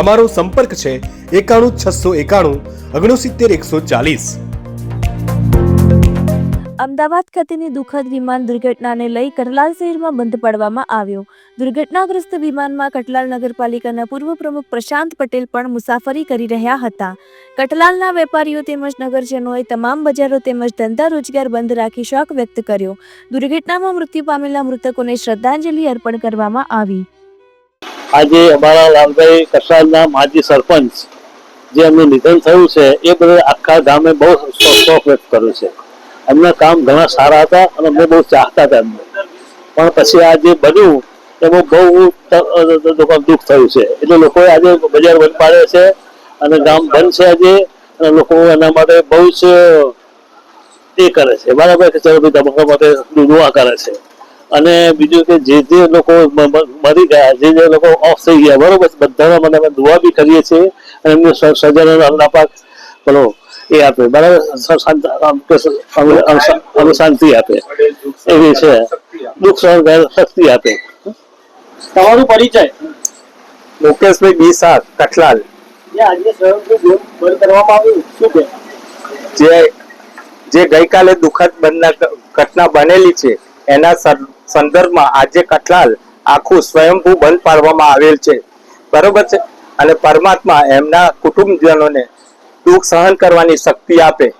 અમારો સંપર્ક છે એકાણું છસો એકાણું ઓગણસિત્તેર એકસો ચાલીસ. અમદાવાદ ખાતેની દુઃખદ વિમાન દુર્ઘટનાને લઈ કરલાલ શહેરમાં બંધ પાડવામાં આવ્યો. દુર્ઘટનાગ્રસ્ત વિમાનમાં કટલાલ નગરપાલિકાના પૂર્વ પ્રમુખ પ્રશાંત પટેલ પણ મુસાફરી કરી રહ્યા હતા. કટલાલના વેપારીઓ તેમજ નગરજનોએ તમામ બજારો તેમજ ધંધા રોજગાર બંધ રાખી શોક વ્યક્ત કર્યો. દુર્ઘટનામાં મૃત્યુ પામેલા મૃતકોને શ્રદ્ધાંજલિ અર્પણ કરવામાં આવી. આજે અમારા લાલભાઈ કસાલના માજી સરપંચ જે એમનું નિધન થયું છે, એ બધા આખા ગામે બહુ શોખ વ્યક્ત કર્યો છે. એમના કામ ઘણા સારા હતા અને અમે બહુ ચાહતા હતા એમને. પણ પછી આ જે બન્યું, એમાં બહુ દુઃખ થયું છે. એટલે લોકોએ આજે બજાર બંધ પાડે છે અને ગામ બંધ છે આજે અને લોકો એના માટે બહુ જ એ કરે છે. બરાબર કે ચલો ભાઈ તમારા માટે દુઆ કરે છે. અને બીજું કે જે જે લોકો મરી ગયા જે જે લોકો ઓફ થઈ ગયા બરોબર બધાના મને અમે દુઆ બી કરીએ છીએ અને એમને સજાનો અલ્લાહ પાક બોલો એ આપે બરાબર? સ- શાંત- આમ કે સ- અમે- અમે- અમે શાંતિ આપે એવી છે. દુઃખ સહન શક્તિ આપે. તમારું પરિચય? મુકેશભાઈ બી સાત કઠલાલ. જે આજે કરવામાં આવ્યું શું કે? જે જે ગઈકાલે દુઃખદ ઘટના બનેલી છે એના સં- સંદર્ભમાં આજે કઠલાલ આખું સ્વયંભૂ બંધ પાડવામાં આવેલ છે. બરોબર છે? અને પરમાત્મા એમના કુટુંબજનોને દુઃખ સહન કરવાની શક્તિ આપે.